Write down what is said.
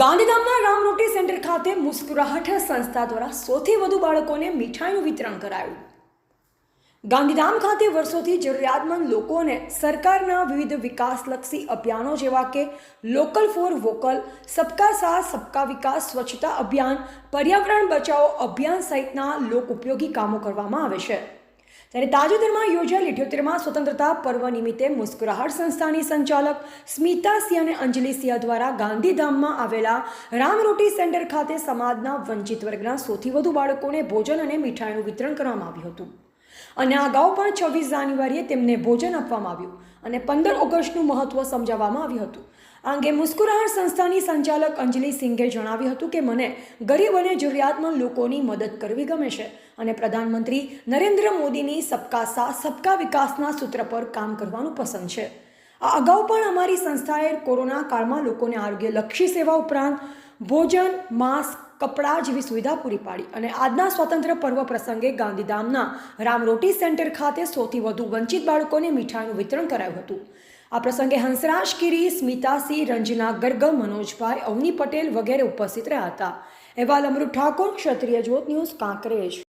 ગાંધીધામના રામરોટી સેન્ટર ખાતે મુસ્કુરાહટ સંસ્થા દ્વારા સૌથી વધુ બાળકોને મીઠાઈનું વિતરણ કરાયું. ગાંધીધામ ખાતે વર્ષોથી જરૂરિયાતમંદ લોકોને સરકારના વિવિધ વિકાસલક્ષી અભિયાનો જેવા કે લોકલ ફોર વોકલ સબકા સાથ, સબકા વિકાસ, સ્વચ્છતા અભિયાન, પર્યાવરણ બચાવો અભિયાન સહિતના લોક ઉપયોગી કામો કરવામાં આવે છે. ત્યારે તાજેતરમાં યોજાયેલ ઇઠ્યોતેરમાં સ્વતંત્રતા પર્વ નિમિત્તે મુસ્કુરાહટ સંસ્થાની સંચાલક સ્મિતા સિંહ અને અંજલિ સિંહ દ્વારા ગાંધીધામમાં આવેલા રામરોટી સેન્ટર ખાતે સમાજના વંચિત વર્ગના સૌથી વધુ બાળકોને ભોજન અને મીઠાઈનું વિતરણ કરવામાં આવ્યું હતું. અને અગાઉ પણ છવ્વીસ જાન્યુઆરીએ તેમને ભોજન આપવામાં આવ્યું અને પંદર ઓગસ્ટનું મહત્વ સમજાવવામાં આવ્યું હતું. આ અંગે મુસ્કુરાહટ સંસ્થાની સંચાલક અંજલિ સિંઘે જણાવ્યું હતું કે મને ગરીબ અને જરૂરિયાતમંદ લોકોની મદદ કરવી ગમે છે અને પ્રધાનમંત્રી નરેન્દ્ર મોદીની સબકા સાથ સબકા વિકાસના સૂત્ર પર કામ કરવાનું પસંદ છે. આ અગાઉ પણ અમારી સંસ્થાએ કોરોના કાળમાં લોકોને આરોગ્યલક્ષી સેવા ઉપરાંત ભોજન, માસ્ક, કપડાં જેવી સુવિધા પૂરી પાડી અને આજના સ્વાતંત્ર્ય પર્વ પ્રસંગે ગાંધીધામના રામરોટી સેન્ટર ખાતે સૌથી વધુ વંચિત બાળકોને મીઠાઈનું વિતરણ કરાયું હતું. આ પ્રસંગે હંસરાજ કિરી સ્મિતાસિંહ રંજના ગર્ગ, મનોજભાઈ, અવની પટેલ વગેરે ઉપસ્થિત રહ્યા હતા. અહેવાલ અમૃત ઠાકોર, ક્ષત્રિય જ્યોત ન્યૂઝ, કાંકરેજ.